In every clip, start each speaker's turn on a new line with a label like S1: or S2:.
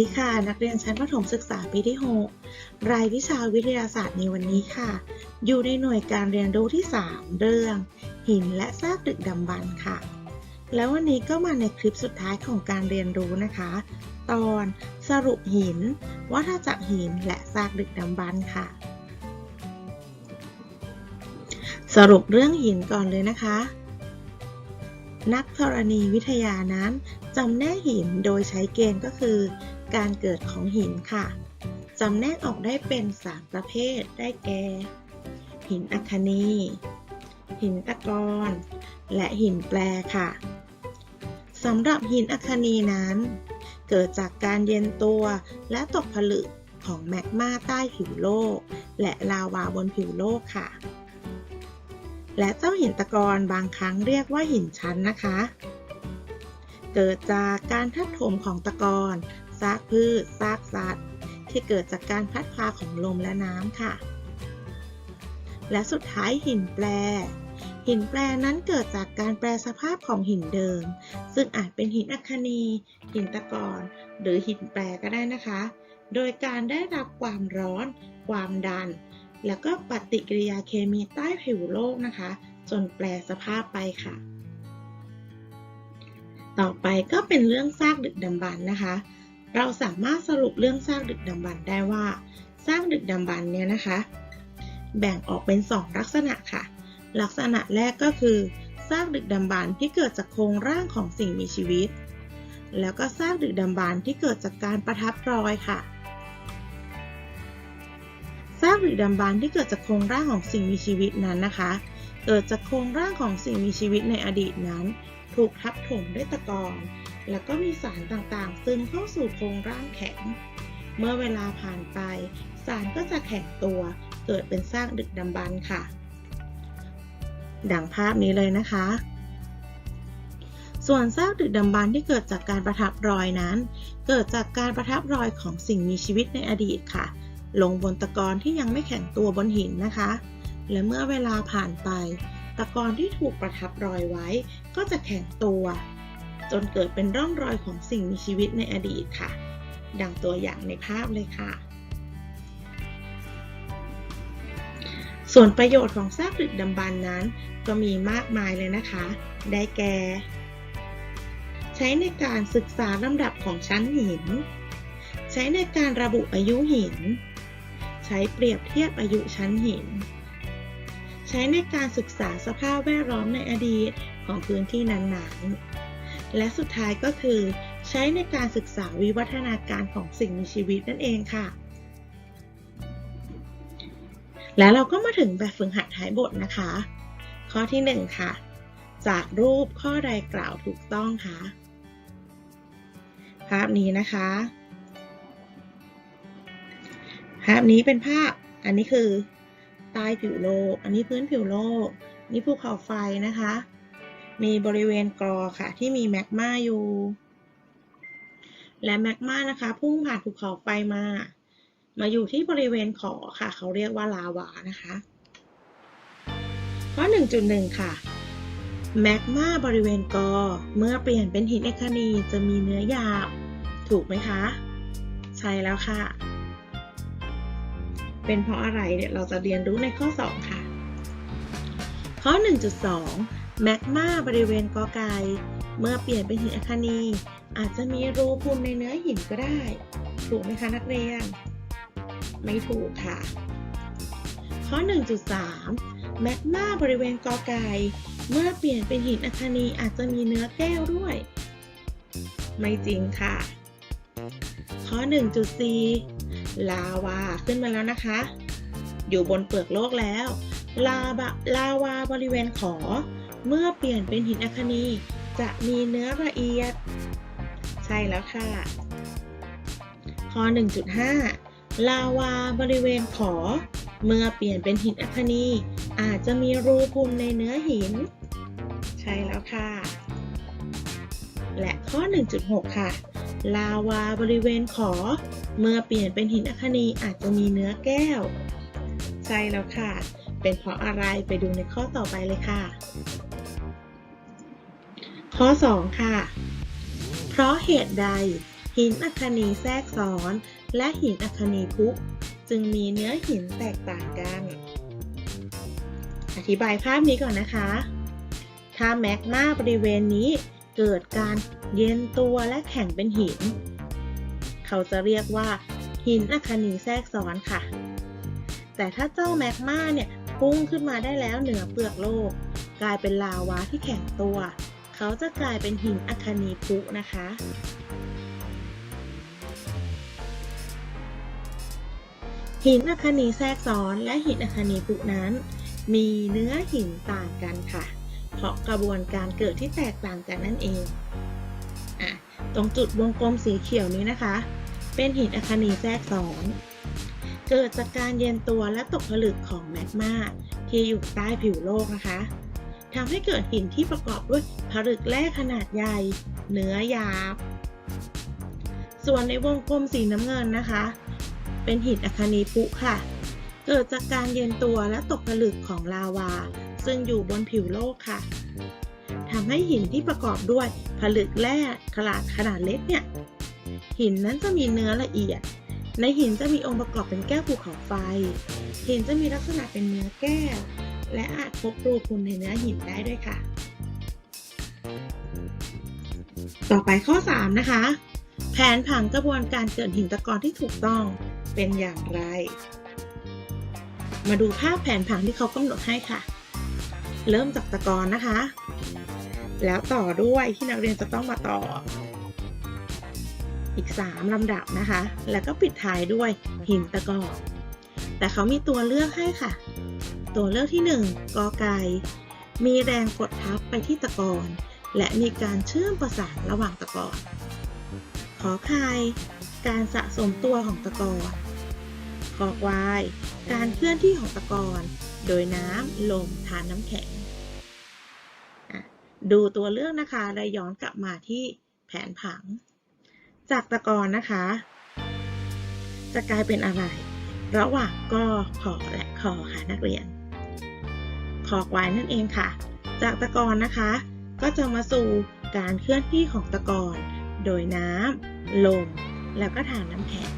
S1: สวัสดีค่ะ นักเรียนชั้นประถมศึกษาปีที่ 6 รายวิชาวิทยาศาสตร์ในวันนี้ค่ะ อยู่ในหน่วยการเรียนรู้ที่ 3 เรื่อง หินและซากดึกดำบรรพ์ค่ะ แล้ววันนี้ก็มาในคลิปสุดท้ายของการเรียนรู้นะคะ ตอนสรุปหิน วัฏจักรหินและซากดึกดำบรรพ์ค่ะ สรุปเรื่องหินก่อนเลยนะคะ นักธรณีวิทยานั้นจำแนกหินโดยใช้เกณฑ์ก็คือ การเกิดของหินค่ะจำแนกออกได้เป็น 3 ประเภทได้แก่ หินอัคนี หินตะกอนและหินแปรค่ะสำหรับหินอัคนีนั้น เกิดจากการเย็นตัวและตกผลึกของแมกมาใต้ผิวโลก และลาวาบนผิวโลกค่ะ และเจ้าหินตะกอนบางครั้งเรียกว่าหินชั้นนะคะ เกิดจากการทับถมของตะกอน ซากพืชซากสัตว์ ที่เกิดจากการพัดพาของลมและน้ำค่ะ และสุดท้ายหินแปร หินแปรนั้นเกิดจากการแปรสภาพของหินเดิม ซึ่งอาจเป็นหินอัคนี หินตะกอนหรือหินแปรก็ได้นะคะ โดยการได้รับความร้อน ความดัน แล้วก็ปฏิกิริยาเคมีใต้ผิวโลกนะคะ จนแปลสภาพไปค่ะต่อไปก็เป็นเรื่องซากดึกดำบรรพ์นะคะ เราสามารถสรุปเรื่องซากดึกดำบรรพ์ได้ว่าซากดึกดำบรรพ์เนี่ยนะคะ แบ่งออกเป็น 2 ลักษณะค่ะ ลักษณะแรกก็คือซากดึกดำบรรพ์ที่เกิดจากโครงร่างของสิ่งมีชีวิต แล้วก็ซากดึกดำบรรพ์ที่เกิดจากการประทับรอยค่ะซากดึกดำบรรพ์ที่เกิดจากโครงร่างของสิ่งมีชีวิตนั้นนะคะ เกิดจากโครงร่างของสิ่งมีชีวิตในอดีตนั้น ถูกทับถมด้วยตะกอน แล้วก็มีสารต่างๆ ซึมเข้าสู่โครงร่างแข็ง เมื่อเวลาผ่านไป สารก็จะแข็งตัวเกิดเป็นซากดึกดำบรรพ์ค่ะ ดังภาพนี้เลยนะคะ ส่วนซากดึกดำบรรพ์ที่เกิดจากการประทับรอยนั้น เกิดจากการประทับรอยของสิ่งมีชีวิตในอดีตค่ะ ลงบนตะกอนที่ยังไม่แข็งตัวบนหินนะคะ และเมื่อเวลาผ่านไป ตะกอนที่ถูกประทับรอยไว้ ก็จะแข็งตัว จนเกิดเป็นร่องรอยของสิ่งมีชีวิตในอดีตค่ะ ดังตัวอย่างในภาพเลยค่ะ ส่วนประโยชน์ของซากดึกดำบรรนั้น ก็มีมากมายเลยนะคะ ได้แก่ ใช้ในการศึกษาลำดับของชั้นหิน ใช้ในการระบุอายุหิน ใช้เปรียบเทียบอายุชั้นหิน ใช้ในการศึกษาสภาพแวดล้อมในอดีตของพื้นที่นั้นๆ และสุดท้ายก็คือ ใช้ในการศึกษาวิวัฒนาการของสิ่งมีชีวิตนั่นเองค่ะ แล้วเราก็มาถึงแบบฝึกหัดท้ายบทนะคะ ข้อที่ 1 ค่ะ จากรูปข้อใดกล่าวถูกต้องคะภาพนี้นะคะ ภาพนี้เป็นภาพ อันนี้คือใต้ผิวโลก อันนี้พื้นผิวโลก นี่ภูเขาไฟนะคะ มีบริเวณกรอค่ะ ที่มีแมกมาอยู่ และแมกมานะคะ พุ่งผ่านภูเขาไฟมา มาอยู่ที่บริเวณขอค่ะ เขาเรียกว่าลาวานะคะข้อ 1.1 ค่ะแมกมาบริเวณกอ เมื่อเปลี่ยนเป็นหินเอคานีจะมีเนื้อหยาบ ถูกไหมคะ ใช่แล้วค่ะ เป็นเพราะอะไรเนี่ยเราจะเรียนรู้ในข้อ 2 ค่ะ ข้อ 1.2 แมกมาบริเวณกอไก่เมื่อเปลี่ยนเป็นหินอัคนี อาจจะมีรูพุนในเนื้อหินก็ได้ ถูกไหมคะนักเรียน ไม่ถูกค่ะ ข้อ 1.3 แมกมาบริเวณกอไก่เมื่อเปลี่ยนเป็นหินอัคนีอาจจะมีเนื้อแก้วด้วย ไม่จริงค่ะ ข้อ 1.4 ลาวาขึ้นมาแล้วนะคะ อยู่บนเปลือกโลกแล้ว ลาบะลาวาบริเวณขอ เมื่อเปลี่ยนเป็นหินอัคนีจะมีเนื้อละเอียด ใช่แล้วค่ะ ข้อ 1.5 ลาวาบริเวณขอ เมื่อเปลี่ยนเป็นหินอัคนีอาจจะมีรูพุนในเนื้อหิน ใช่แล้วค่ะ และข้อ 1.6 ค่ะ ลาวาบริเวณขอ เมื่อเปลี่ยนเป็นหินอัคนีอาจจะมีเนื้อแก้ว ใช่แล้วค่ะ เป็นเพราะอะไรไปดูในข้อต่อไปเลยค่ะ ข้อ 2 ค่ะ เพราะเหตุใด หินอัคนีแทรกซ้อน และหินอัคนีพุจึงมีเนื้อหินแตกต่างกัน อธิบายภาพนี้ก่อนนะคะ ถ้าแมกมาบริเวณนี้เกิดการเย็นตัวและแข็งเป็นหิน เขาจะเรียกว่า หินอัคนีแทรกซ้อนค่ะ แต่ถ้าเจ้าแมกมาเนี่ยพุ่งขึ้นมาได้แล้วเหนือเปลือกโลก กลายเป็นลาวาที่แข็งตัว เขาจะกลายเป็นหินอัคนีพุนะคะ หินอัคนีแทรกซ้อนและหินอัคนีพุนั้น มีเนื้อหินต่างกันค่ะ เพราะกระบวนการเกิดที่แตกต่างกันนั่นเองอตรงจุดวงกลมสีเขียวนี้นะคะ เป็นหินอัคนีแทรกซ้อนเกิดจากการเย็นตัวและตกผลึกของแมกมาที่อยู่ใต้ผิวโลกนะคะ ทำให้เกิดหินที่ประกอบด้วยผลึกแร่ขนาดใหญ่ เนื้อหยาบ ส่วนในวงกลมสีน้ำเงินนะคะ เป็นหินอัคนีพุค่ะ เกิดจากการเย็นตัวและตกผลึกของลาวา ซึ่งอยู่บนผิวโลกค่ะทำให้หินที่ประกอบด้วยผลึกแร่ขนาดขนาดเล็กเนี่ยหินนั้นจะมีเนื้อละเอียด ในหินจะมีองค์ประกอบเป็นแก้วภูเขาไฟ หินจะมีลักษณะเป็นเนื้อแก้ว และอาจพบรูพุนในเนื้อหินได้ด้วยค่ะ ต่อไปข้อ 3 นะคะ แผนผังกระบวนการเกิดหินตะกอนที่ถูกต้องเป็นอย่างไร มาดูภาพแผนผังที่เขากำหนดให้ค่ะ เริ่มจากตะกอนนะคะ แล้วต่อด้วยที่นักเรียนจะต้องมาต่ออีก 3ลำดับนะคะ แล้วก็ปิดท้ายด้วยหินตะกอนแต่เขามีตัวเลือกให้ค่ะ ตัวเลือกที่ 1 กอไก่ มีแรงกดทับไปที่ตะกอน และมีการเชื่อมประสานระหว่างตะกอน ขอไข่ การสะสมตัวของตะกอนขอควาย การเคลื่อนที่ของตะกอน โดยน้ำลมทานน้ำแข็ง ดูตัวเลือกนะคะและย้อนกลับมาที่แผนผัง จากตะกอนนะคะ จะกลายเป็นอะไร ระหว่างกอขอและคอค่ะนักเรียน คอควายนั่นเองค่ะ จากตะกอนนะคะ ก็จะมาสู่การเคลื่อนที่ของตะกอน โดยน้ำลม แล้วก็ทานน้ำแข็ง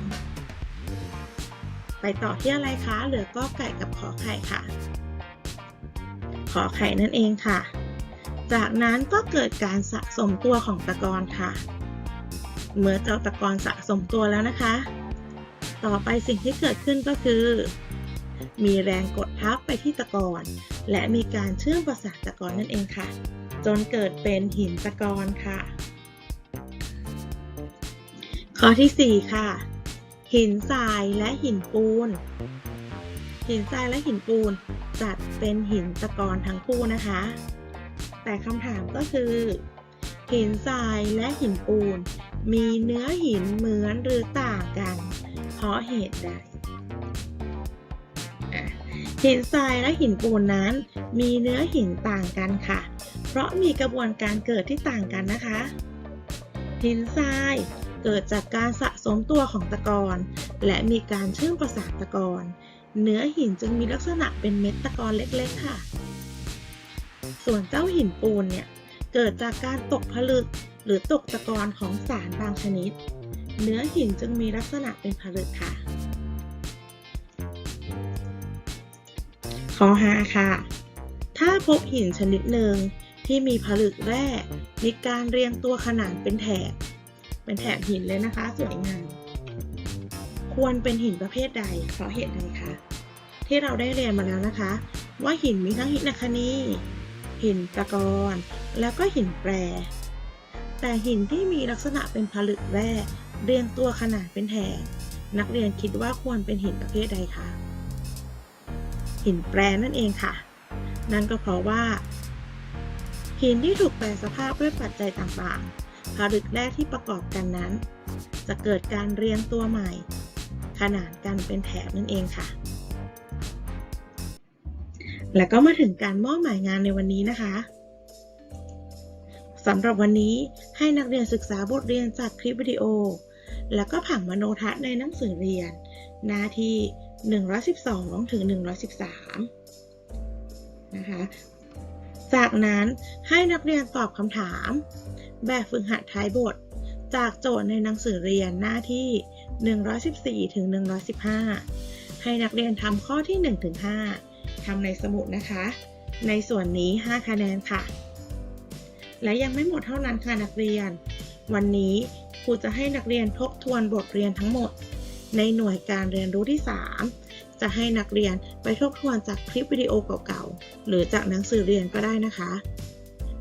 S1: ไปต่อที่อะไรคะ เหลือก็ไก่กับขอไข่ค่ะ ขอไข่นั่นเองค่ะ จากนั้นก็เกิดการสะสมตัวของตะกอนค่ะ เมื่อเจ้าตะกอนสะสมตัวแล้วนะคะ ต่อไปสิ่งที่เกิดขึ้นก็คือ มีแรงกดทับไปที่ตะกอนและมีการเชื่อมประสานตะกอนนั่นเองค่ะ จนเกิดเป็นหินตะกอนค่ะ ข้อที่ 4 ค่ะ หินทรายและหินปูน หินทรายและหินปูนจัดเป็นหินตะกอนทั้งคู่นะคะ แต่คำถามก็คือ หินทรายและหินปูน มีเนื้อหินเหมือนหรือต่างกัน เพราะเหตุใด หินทรายและหินปูนนั้น มีเนื้อหินต่างกันค่ะ เพราะมีกระบวนการเกิดที่ต่างกันนะคะ หินทรายเกิดจากการสะสมตัวของตะกอนและมีการเชื่อมประสานตะกอนเนื้อหินจึงมีลักษณะเป็นเม็ดตะกอนเล็กๆค่ะ ส่วนเจ้าหินปูนเนี่ยเกิดจากการตกผลึกหรือตกตะกอนของสารบางชนิด เนื้อหินจึงมีลักษณะเป็นผลึกค่ะ ข้อ 5 ค่ะ ถ้าพบหินชนิดหนึ่งที่มีผลึกแร่มีการเรียงตัวขนานเป็นแถบ เป็นแถบหินเลยนะคะ สวยงาม ควรเป็นหินประเภทใด เพราะเหตุใดคะ ที่เราได้เรียนมาแล้วนะคะ ว่าหินมีทั้งหินอัคนีหินตะกอนแล้วก็หินแปร แต่หินที่มีลักษณะเป็นผลึกแร่เรียงตัวขนานเป็นแถบนักเรียนคิดว่าควรเป็นหินประเภทใดคะ หินแปรนั่นเองค่ะ นั่นก็เพราะว่า หินที่ถูกแปรสภาพด้วยปัจจัยต่างๆผลึกแรกที่ประกอบกันนั้น จะเกิดการเรียงตัวใหม่ ขนานกันเป็นแถบนั่นเองค่ะ แล้วก็มาถึงการมอบหมายงานในวันนี้นะคะสำหรับวันนี้ให้นักเรียนศึกษาบทเรียนจากคลิปวิดีโอ แล้วก็ผังมโนทัศน์ในหนังสือเรียน หน้าที่ 112 ถึง 113 นะคะ จากนั้นให้นักเรียนตอบคำถาม แบบฝึกหัดท้ายบท จากโจทย์ในหนังสือเรียนหน้าที่ 114 ถึง 115 ให้นักเรียนทำข้อที่ 1 ถึง 5ทำในสมุดนะคะ ในส่วนนี้ 5 คะแนนค่ะ และยังไม่หมดเท่านั้นค่ะนักเรียน วันนี้ ครูจะให้นักเรียนทบทวนบทเรียนทั้งหมด ในหน่วยการเรียนรู้ที่ 3 จะให้นักเรียนไปทบทวนจากคลิปวิดีโอเก่าๆ หรือจากหนังสือเรียนก็ได้นะคะ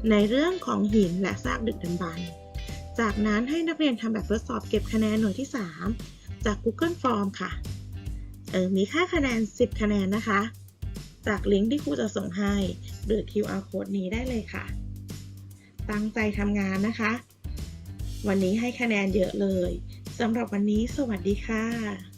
S1: ในเรื่องของหินและซากดึกดำบรรพ์จากนั้นให้นักเรียนทำแบบทดสอบเก็บคะแนนหน่วยที่ 3 จาก Google Form ค่ะเออมีค่าคะแนน 10 คะแนนนะคะ จากลิงก์ที่ครูจะส่งให้หรือ QR code นี้ได้เลยค่ะ ตั้งใจทำงานนะคะ วันนี้ให้คะแนนเยอะเลยสำหรับวันนี้สวัสดีค่ะ